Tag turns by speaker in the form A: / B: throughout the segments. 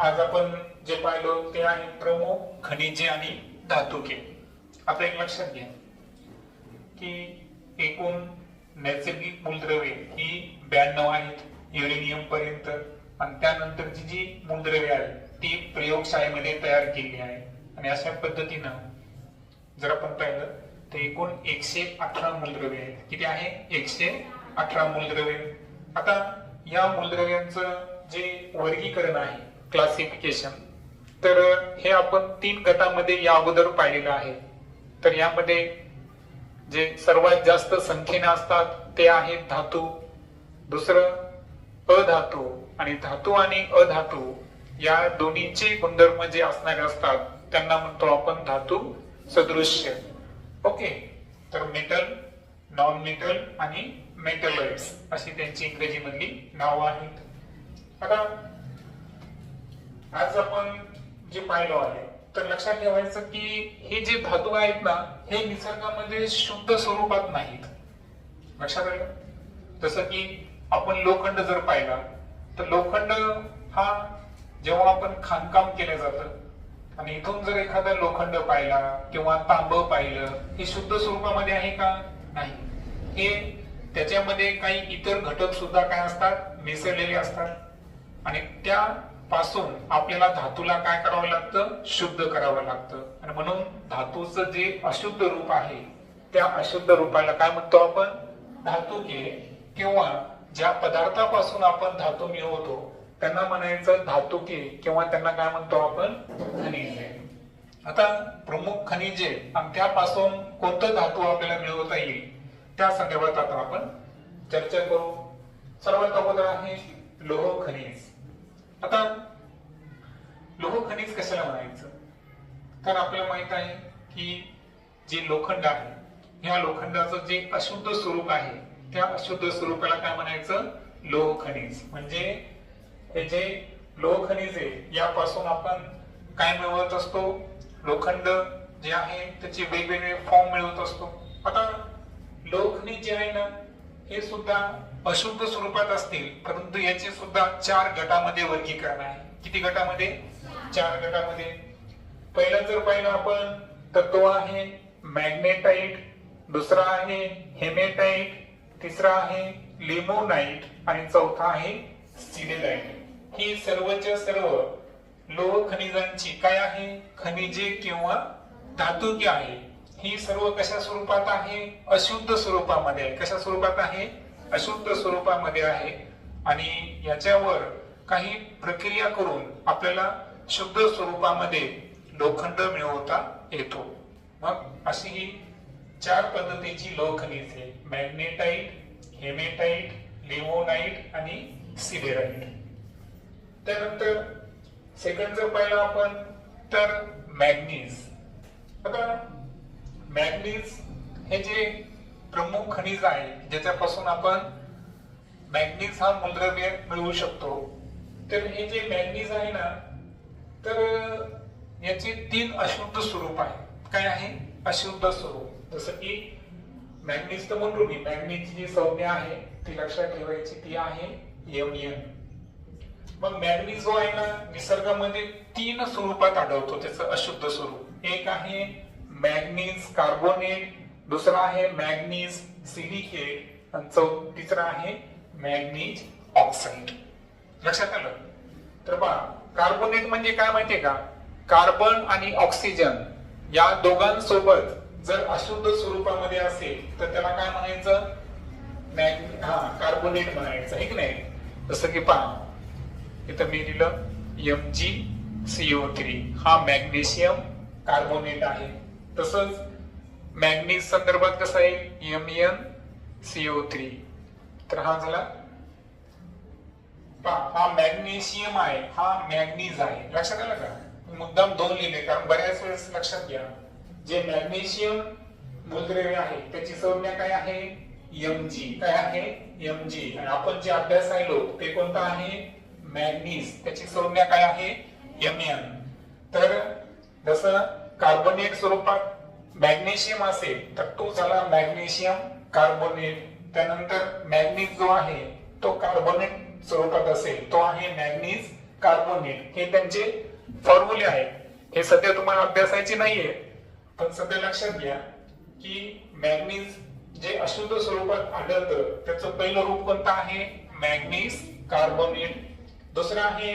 A: आज आपण जे पाहिलो ते आहे प्रमुख खनिजे आणि धातुके आता एक लक्षात घ्या की एकूण नैसर्गिक मूलद्रव्ये ही ब्याण्णव आहेत युरेनियम पर्यंत. आणि त्यानंतरची जी मूलद्रव्ये आहेत ती प्रयोगशाळेमध्ये तयार केली आहे. आणि अशा पद्धतीनं जर आपण पाहिलं तर एकूण एकशे अठरा मूलद्रव्ये आहेत. किती आहे? एकशे अठरा मूलद्रव्ये आता या मूलद्रव्यांचं जे वर्गीकरण आहे क्लासिफिकेशन तर हे आपण तीन गटामध्ये या अगोदर पाहिलेलं आहे. तर यामध्ये जे सर्वात जास्त संख्येने असतात ते आहेत धातू. दुसरं अधातू आणि धातू आणि अधातू या दोन्हीचे गुणधर्म जे असणारे असतात त्यांना म्हणतो आपण धातू सदृश्य. ओके? तर मेटल नॉन मेटल आणि मेटलॉइड्स अशी त्यांची इंग्रजी मधली नावं आहेत. आता आज आपण जे पाहिलो आहे तर लक्षात ठेवायचं की हे जे धातू आहेत ना हे निसर्गामध्ये शुद्ध स्वरूपात नाहीत. लक्षात आलं? जसं की आपण लोखंड जर पाहिला तर लोखंड हा जेव्हा आपण खाणकाम केलं जातं आणि इथून जर एखादा लोखंड पाहिला किंवा तांब पाहिलं हे शुद्ध स्वरूपामध्ये आहे का? नाही. हे त्याच्यामध्ये काही इतर घटक सुद्धा काय असतात? मिसळलेले असतात. आणि त्या पासून आपल्याला धातूला काय करावं लागतं? शुद्ध करावं लागतं. आणि म्हणून धातूचं जे अशुद्ध रूप आहे त्या अशुद्ध रूपाला काय म्हणतो आपण? धातुके किंवा ज्या पदार्थापासून आपण धातू मिळवतो त्यांना म्हणायचं धातुके किंवा त्यांना काय म्हणतो आपण? खनिजे आता प्रमुख खनिजे आणि त्यापासून कोणतं धातू आपल्याला मिळवता येईल त्या संदर्भात आता आपण चर्चा करू. सर्वात अगोदर आहे लोह खनिज. आता लोह खनिज कशाला म्हणायचं? तर आपल्याला माहीत आहे की जे लोखंड आहे ह्या लोखंडाचं जे अशुद्ध स्वरूप आहे त्या अशुद्ध स्वरूपाला काय म्हणायचं? लोह खनिज. म्हणजे हे जे लोह खनिज आहे यापासून आपण काय मिळवत असतो? लोखंड जे आहे त्याचे वेगवेगळे फॉर्म मिळवत असतो. आता लोह खनिज जे आहे ना हे सुद्धा अशुद्ध स्वरूपात असतील परंतु याचे सुद्धा चार गटामध्ये वर्गीकरण आहे. किती गटामध्ये? चार गटामध्ये. पहिला जर पाहिलं आपण तत्व आहे मॅग्नेटाइट दुसरा आहे हेमेटाइट तिसरा आहे लिमोनाइट आणि चौथा आहे सिलेलाइट. ही सर्वच्या सर्व लोह खनिजांची काय आहे? खनिजे किंवा धातुके आहे. ही सर्व कशा स्वरूपात आहे? अशुद्ध स्वरूपामध्ये आहे. कशा स्वरूपात आहे? अशुद्ध स्वरूपामध्ये आहे आणि याच्यावर काही प्रक्रिया करून आपल्याला शुद्ध स्वरूपामध्ये लोखंड मिळवता येतो. मग अशी ही चार पद्धतीची लोह आहे. मॅग्नेटाइट हेमेटाइट लिमोनाईट आणि सिलेराइट. त्यानंतर सेकंड जर पाहिलं आपण तर मॅग्नीज. आता मॅग्नीज हे जे प्रमुख खनिज आहे ज्याच्यापासून आपण मॅग्नीज हा मूलद्रव्य मिळवू शकतो. तर हे जे मॅग्नीज आहे ना तर याचे तीन अशुद्ध स्वरूप आहे काय आहे? अशुद्ध स्वरूप. जसं की मॅग्नीज तर म्हणून मी मॅग्नीजची जी संज्ञा आहे ती लक्षात ठेवायची ती आहे एम मग मॅग्नीज जो आहे ना निसर्गामध्ये तीन स्वरूपात आढळतो त्याचं अशुद्ध स्वरूप. एक आहे मॅग्नीज कार्बोनेट दुसरा आहे मॅग्नीज सिलिकेट आणि चौ तिसरा आहे मॅग्नीज ऑक्साईड. लक्षात आलं? तर पहा कार्बोनेट म्हणजे काय माहितीये का? कार्बन आणि ऑक्सिजन या दोघांसोबत जर अशुद्ध स्वरूपामध्ये असेल तर त्याला काय म्हणायचं? मॅग हा कार्बोनेट म्हणायचं आहे की नाही? जसं की पहा इथं मी दिलं एम जी सीओ थ्री हा मॅग्नेशियम कार्बोनेट आहे. तसंच मॅग्नीज संदर्भात कसं आहे? एम एन सीओ थ्री तर हा झाला. पहा, हा मॅग्नेशियम आहे हा मॅग्नीज आहे. लक्षात आलं का? मुद्दाम दोन लिहिले कारण बऱ्याच वेळेस लक्षात घ्या. जे मॅग्नेशियम मूलद्रव्य आहे त्याची संज्ञा काय आहे? एम जी काय आहे? एम जी आणि आपण जे अभ्यास राहिलो ते कोणतं आहे? मॅग्नीज. त्याची संज्ञा काय आहे? एम एन तर जसं कार्बोनेट स्वरूपात मॅग्नेशियम असेल तर तो झाला मॅग्नेशियम कार्बोनेट. त्यानंतर मॅग्नीज जो आहे तो कार्बोनेट स्वरूपात असेल. तो आहे मॅग्नीज कार्बोनेट. हे त्यांचे फॉर्म्युले आहेत हे सध्या तुम्हाला अभ्यासायचे नाहीये. पण सध्या लक्षात घ्या की मॅग्नीज जे अशुद्ध स्वरूपात आढळतं त्याचं पहिलं रूप कोणतं आहे? Manganese carbonate. दुसरं आहे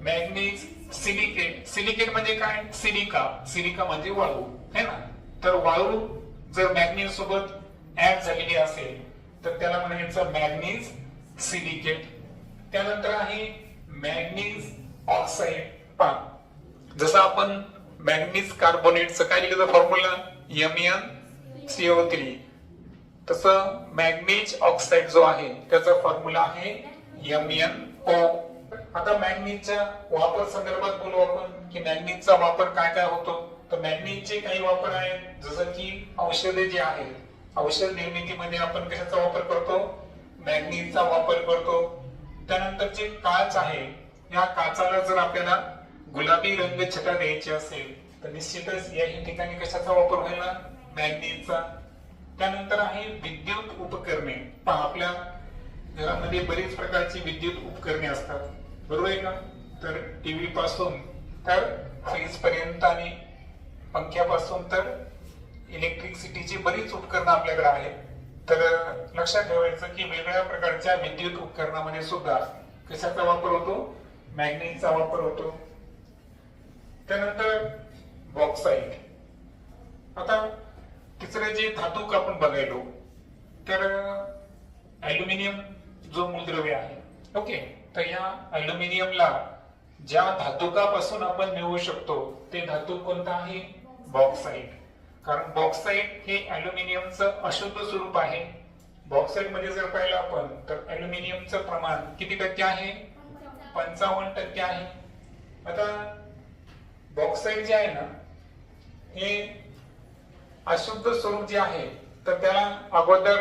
A: मॅग्नीज सिलिकेट. सिलिकेट म्हणजे काय? सिलिका. सिलिका म्हणजे वाळू. है ना? तर वाळू जर मॅग्नेज सोबत ऍड झालेली असेल तर त्याला म्हणायचं मॅग्नीज सिलिकेट. त्यानंतर आहे मॅग्नीज ऑक्साईड पा जसं आपण मॅग्नीज कार्बोनेटचं काय लिहिलं formula M N C O three तसं मॅग्नीज ऑक्साईड जो आहे त्याचा फॉर्म्युला आहे एम एन ओ आता मॅग्नीजच्या वापर संदर्भात बोलू आपण की मॅग्नीजचा वापर काय काय होतो? तर मॅग्नीजचे काही वापर आहेत. जसं की औषधे जे आहेत औषध निर्मितीमध्ये आपण कशाचा वापर करतो? मॅग्नीनचा वापर करतो. त्यानंतर जे काच आहे. या काचाला जर आपल्याला गुलाबी रंग छटा द्यायची असेल तर निश्चितच याही ठिकाणी कशाचा वापर व्हायला मॅग्नीजचा त्यानंतर आहे विद्युत उपकरणे. आपल्या घरामध्ये बरीच प्रकारची विद्युत उपकरणे असतात. बरोबर आहे का? तर टीव्ही पासून तर फ्रीज पर्यंत आणि पंख्यापासून तर इलेक्ट्रिसिटीची बरीच उपकरणं आपल्याकडे आहेत. तर लक्षात ठेवायचं की वेगवेगळ्या प्रकारच्या विद्युत उपकरणामध्ये सुद्धा कशाचा वापर होतो? मॅग्नेटचा वापर होतो. त्यानंतर बॉक्साईट आता तिसरे जे धातूक आपण बघायलो तर अल्युमिनियम जो मूलद्रव्य आहे. ओके तर या अल्युमिनियमला ज्या धातुकापासून आपण मिळवू शकतो ते धातू कोणता आहे? बॉक्साईट कारण बॉक्साईट हे अॅल्युमिनियमचं अशुद्ध स्वरूप आहे. बॉक्साईटमध्ये जर पाहिलं आपण तर अॅल्युमिनियमचं प्रमाण किती टक्के आहे? पंचावन्न टक्के आहे. आता बॉक्साईट जे आहे ना हे अशुद्ध स्वरूप जे आहे तर त्याला अगोदर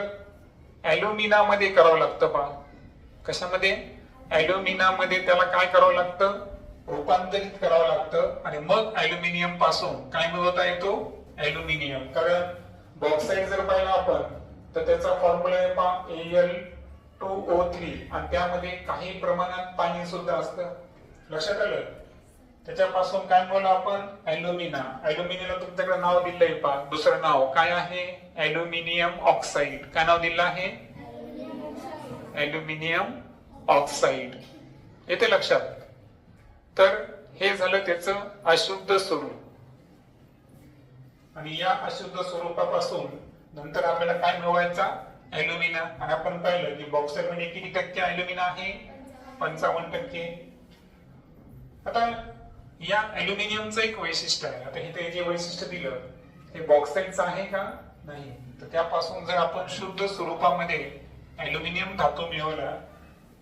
A: अॅल्युमिनामध्ये करावं लागतं पहा कशामध्ये? अॅल्युमिनामध्ये त्याला काय करावं लागतं? रूपांतरित करावं लागतं आणि मग अॅल्युमिनियमपासून काय मिळवता येतो? अॅल्युमिनियम कारण बॉक्साईड जर पाहिला आपण तर त्याचा फॉर्म्युला आहे पहा एल टू ओ थ्री आणि त्यामध्ये काही प्रमाणात पाणी सुद्धा असतं. लक्षात आलं? त्याच्यापासून काय बोलू आपण? अॅल्युमिना अॅल्युमिनियमला तुमच्याकडे नाव दिलंय पहा. दुसरं नाव काय आहे? अॅल्युमिनियम ऑक्साईड काय नाव दिलं आहे? अॅल्युमिनियम ऑक्साईड येते लक्षात? तर हे झालं त्याचं अशुद्ध स्वरूप. आणि या अशुद्ध स्वरूपापासून नंतर आपल्याला काय मिळवायचा? अॅल्युमिना आणि आपण पाहिलं की बॉक्सरमध्ये किती टक्के अॅल्युमिना आहे? पंचावन्न टक्के. आता या अल्युमिनियमचं एक वैशिष्ट्य आहे. आता इथे जे वैशिष्ट्य दिलं हे बॉक्साईडचं आहे का? नाही. तर त्यापासून जर आपण शुद्ध स्वरूपामध्ये अल्युमिनियम धातू मिळवला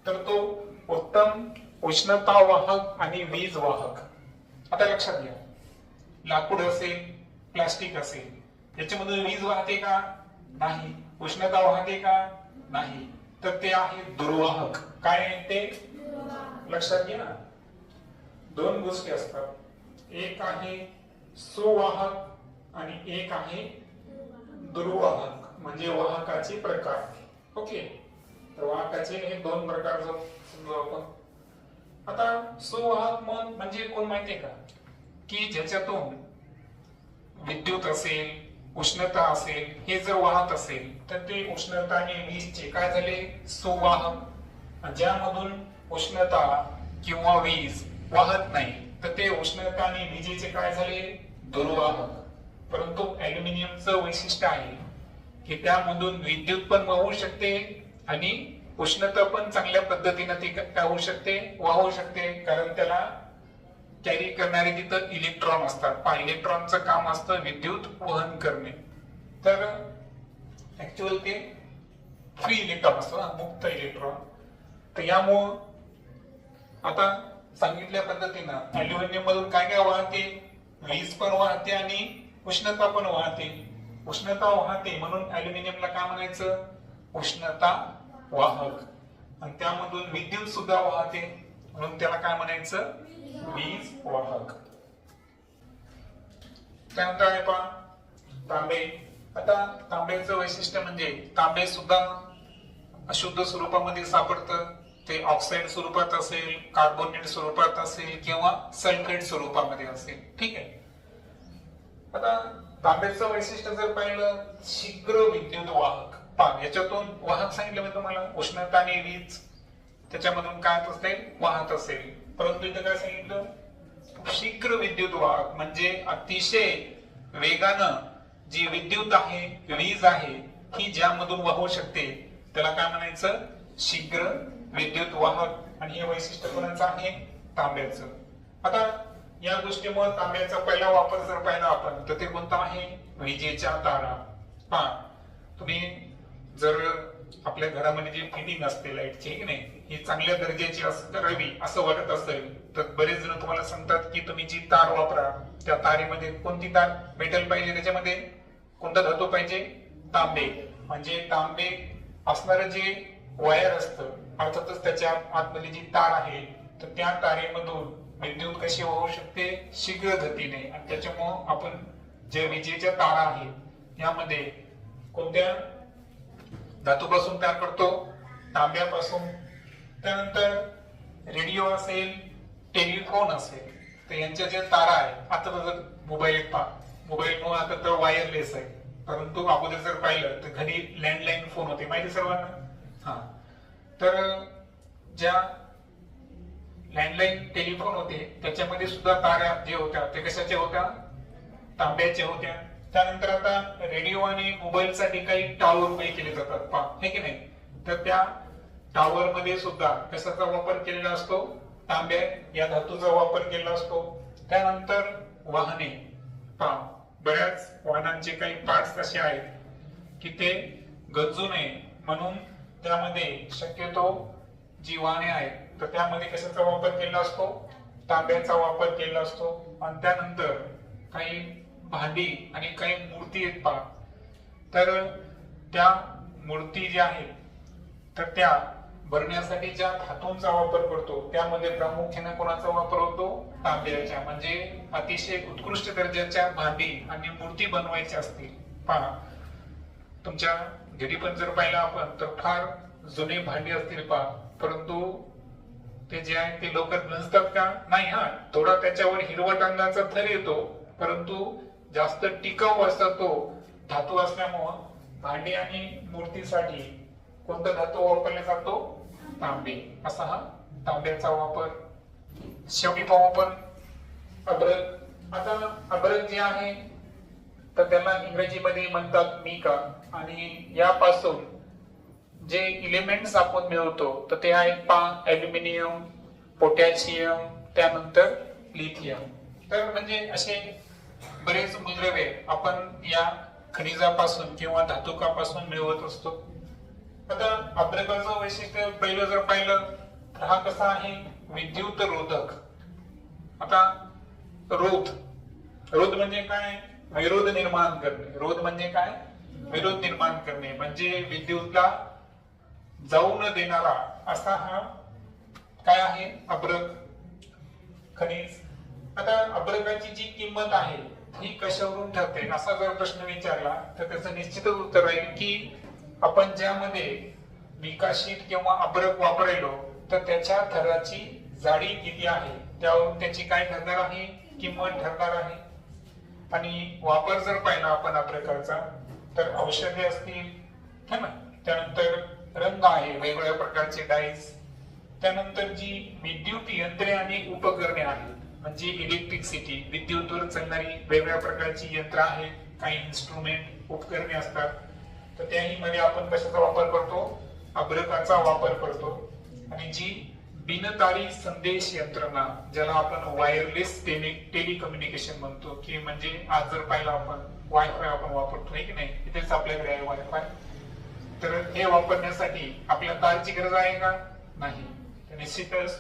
A: तर तो उत्तम उष्णता वाहक आणि वीज वाहक आता लक्षात घ्या. लाकूड असेल प्लास्टिक असेल याच्यामधून वीज वाहते का? नाही. उष्णता वाहते का? नाही. तर ते आहे दुर्वाहक. काय ते? लक्षात घ्या. दोन गोष्टी असतात. एक आहे सुवाहक आणि एक आहे दुर्वाहक. म्हणजे वाहकाचे प्रकार. ओके? तर वाहकाचे हे दोन प्रकार जो समजू आपण. आता सुवाहक मन म्हणजे कोण माहितीये का? की ज्याच्यातून विद्युत असेल उष्णता असेल हे जर वाहत असेल तर ते उष्णता आणि वीजचे. काय झाले? सुवाहक. ज्यामधून उष्णता किंवा वीज वाहत नाही तर ते उष्णता आणि विजेचे काय झाले? दुर्वाहक. परंतु अॅल्युमिनियमचं वैशिष्ट्य आहे की त्यामधून विद्युत पण वाहू शकते आणि उष्णता पण चांगल्या पद्धतीनं ती काय होऊ शकते वाहू शकते कारण त्याला कॅरी करणारे तिथं इलेक्ट्रॉन असतात. पहा इलेक्ट्रॉनचं काम असतं विद्युत वहन करणे. तर ऍक्च्युअल ते फ्री इलेक्ट्रॉन असतं मुक्त इलेक्ट्रॉन तर यामुळं आता सांगितल्या पद्धतीनं अल्युमिनियम मधून काय काय वाहते? वीज पण वाहते आणि उष्णता पण वाहते. उष्णता वाहते म्हणून अल्युमिनियमला काय म्हणायचं? उष्णता वाहक. आणि त्यामधून विद्युत सुद्धा वाहते. म्हणून त्याला काय म्हणायचं? वीज वाहक. त्यानंतर आहे पहा तांबे. आता तांब्याचं वैशिष्ट्य म्हणजे तांबे सुद्धा अशुद्ध स्वरूपामध्ये सापडतं. ते ऑक्साईड स्वरूपात असेल कार्बोनेट स्वरूपात असेल किंवा सल्फेट स्वरूपामध्ये असेल. ठीक आहे? आता तांब्याचं वैशिष्ट्य जर पाहिलं शीघ्र विद्युत वाहक. पहा याच्यातून वाहक सांगितलं मी तुम्हाला उष्णता आणि वीज त्याच्यामधून काय होत असेल? वाहत असेल. परंतु इथं काय सांगितलं? शीघ्र विद्युत वाहक म्हणजे अतिशय वेगानं जी विद्युत आहे वीज आहे ही ज्यामधून वाहू शकते त्याला काय म्हणायचं? शीघ्र विद्युत वाहक. आणि हे वैशिष्ट्य कोणाचं आहे? तांब्याचं. आता या गोष्टीमुळे तांब्याचा पहिला वापर जर पाहिला आपण तर ते कोणता आहे? विजेच्या तारा. पहा तुम्ही जर आपल्या घरामध्ये जी फिटिंग असते लाईटची की नाही ही चांगल्या दर्जाची असं करावी असं वाटत असेल तर बरेच जण तुम्हाला सांगतात की तुम्ही जी तार वापरा त्या तारेमध्ये कोणती तार मेटल पाहिजे त्याच्यामध्ये? कोणता धातू पाहिजे? तांबे. म्हणजे तांबे असणारं जे वायर असतं अर्थातच त्याच्या आतमध्ये जी तार आहे तर त्या तारेमधून विद्युत कशी होऊ शकते? शीघ्र गतीने. आणि त्याच्यामुळं आपण जे विजेच्या तारा आहेत यामध्ये कोणत्या धातूपासून तयार करतो तांब्यापासून. त्यानंतर रेडिओ असेल टेलिफोन असेल तर यांच्या ज्या तारा आहेत आता जर मोबाईल पहा. मोबाईल फोन आता तर वायरलेस आहे. परंतु अगोदर जर पाहिलं तर घरी लँडलाईन फोन होते. माहिती सर्वांना? हा. तर ज्या लँडलाईन टेलिफोन होते त्याच्यामध्ये सुद्धा तारा जे होत्या ते कशाच्या होत्या? तांब्याच्या होत्या. त्यानंतर आता रेडिओ आणि मोबाईल साठी काही टॉवर उभे केले जातात पहा हे की नाही? तर त्या टॉवर मध्ये सुद्धा कशाचा वापर केलेला असतो? तांब्या या धातूचा वापर केलेला असतो. त्यानंतर वाहने पा बऱ्याच वाहनांचे काही पार्ट्स असे आहेत की ते गंजू नये म्हणून त्यामध्ये शक्यतो जी वाहने आहेत तर त्यामध्ये कशाचा वापर केला असतो? तांब्याचा वापर केला असतो. आणि त्यानंतर काही भांडी आणि काही मूर्ती आहेत पहा तर त्या मूर्ती ज्या आहेत तर त्या भरण्यासाठी ज्या धातूंचा वापर करतो त्यामध्ये प्रामुख्याने कोणाचा वापर होतो? तांब्याच्या. म्हणजे अतिशय उत्कृष्ट दर्जाच्या भांडी आणि मूर्ती बनवायच्या असतील. पहा. तुमच्या घरी पण जर पाहिलं आपण तर फार जुने भांडी असतील पहा. परंतु ते जे आहे ते लवकर नसतात का? नाही हा. थोडा त्याच्यावर हिरवट रंगाचा थर येतो. परंतु जास्त टिकाऊ असतात तो धातू असल्यामुळं भांडी आणि मूर्तीसाठी कोणता धातू वापरला जातो? तांबे. असा हा तांब्याचा वापर. शेवटी पाहू आपण अब्रक आता अब्रक जे आहे तर त्याला इंग्रजीमध्ये म्हणतात मिका. आणि यापासून जे इलिमेंट्स आपण मिळवतो तर ते आहेत पा ॲल्युमिनियम पोटॅशियम त्यानंतर लिथियम तर म्हणजे असे बरेच मूलद्रव्ये आपण या खनिजापासून किंवा धातुकापासून मिळवत असतो. आता अभ्रकाचं वैशिष्ट्य पहिलं जर पाहिलं तर हा कसा आहे? विद्युत रोधक. आता रोध. रोध म्हणजे काय? विरोध निर्माण करणे. रोध म्हणजे काय? विरोध निर्माण करणे. म्हणजे विद्युतला जाऊ न देणारा असा हा काय आहे? अब्रक खनिज. आता अब्रकाची जी किंमत आहे ही कशावरून ठरते? असा जर प्रश्न विचारला तर त्याचं निश्चितच उत्तर राहील की आपण ज्यामध्ये विकासित किंवा अब्रक वापरलो तर त्याच्या थराची जाडी किती आहे? त्यावरून त्याची काय ठरणार आहे? किंमत ठरणार आहे? आणि वापर जर पाहिला आपण अब्रकाचा तर औषधे असतील है ना? त्यानंतर रंग आहे वेगवेगळ्या प्रकारचे डाईस त्यानंतर जी विद्युत यंत्रे आणि उपकरणे आहेत म्हणजे इलेक्ट्रिसिटी विद्युतवर चालणारी वेगवेगळ्या प्रकारची यंत्र आहेत काही इन्स्ट्रुमेंट उपकरणे असतात. तर त्याही मध्ये आपण कशाचा वापर करतो? अभ्रकाचा वापर करतो. आणि जी बिनतारी संदेश यंत्रणा ज्याला आपण वायरलेस टेली टेलिकम्युनिकेशन म्हणतो की म्हणजे आज जर पाहिलं आपण वायफाय आपण वापरतो आहे की नाही? इथेच आपल्याकडे आहे वायफाय तर हे वापरण्यासाठी आपल्या तारची गरज आहे का? नाही. निश्चितच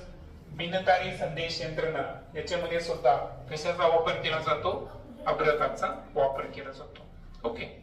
A: बिनतारी संदेश यंत्रणा याच्यामध्ये सुद्धा कशाचा वापर केला जातो? अब्रकाचा वापर केला जातो. ओके